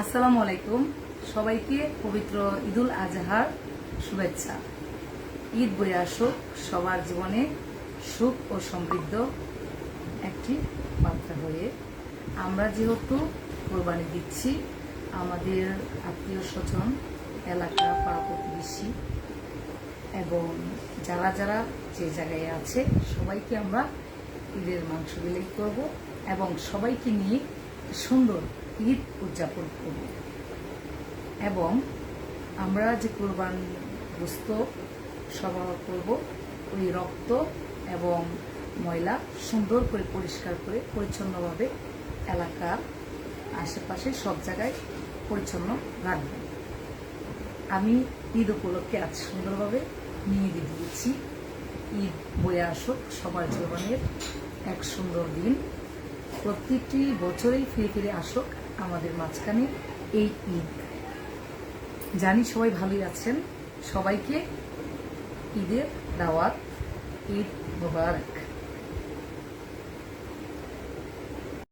আসসালামু আলাইকুম। সবাইকে পবিত্র ঈদুল আজহার শুভেচ্ছা। ঈদ বয়ে আসুক, সবার জীবনে সুখ ও সমৃদ্ধ একটি বার্তা হয়ে। আমরা যেহেতু কোরবানি দিচ্ছি, আমাদের আত্মীয় স্বজন, এলাকা পাড়া প্রতিবেশী এবং যারা যারা যে জায়গায় আছে, সবাইকে আমরা ঈদের মাংস বিলাই করব এবং সবাইকে নিয়ে সুন্দর ঈদ উদযাপন করব। এবং আমরা যে কোরবান গোস্ত সরবরাহ করব, ওই রক্ত এবং ময়লা সুন্দর করে পরিষ্কার করে পরিচ্ছন্নভাবে এলাকার আশেপাশে সব জায়গায় পরিচ্ছন্ন রাখব। আমি ঈদ উপলক্ষে আজ সুন্দরভাবে নিয়ে দিয়ে দিয়েছি। ঈদ বয়ে আসুক সবার জীবনের এক সুন্দর দিন। প্রত্যেকটি বছরেই ফিরে ফিরে আসুক আমাদের মাঝখানে এই ঈদ। জানি সবাই ভালোই আছেন। সবাইকে ঈদের দাওয়াত, ঈদ মোবারক।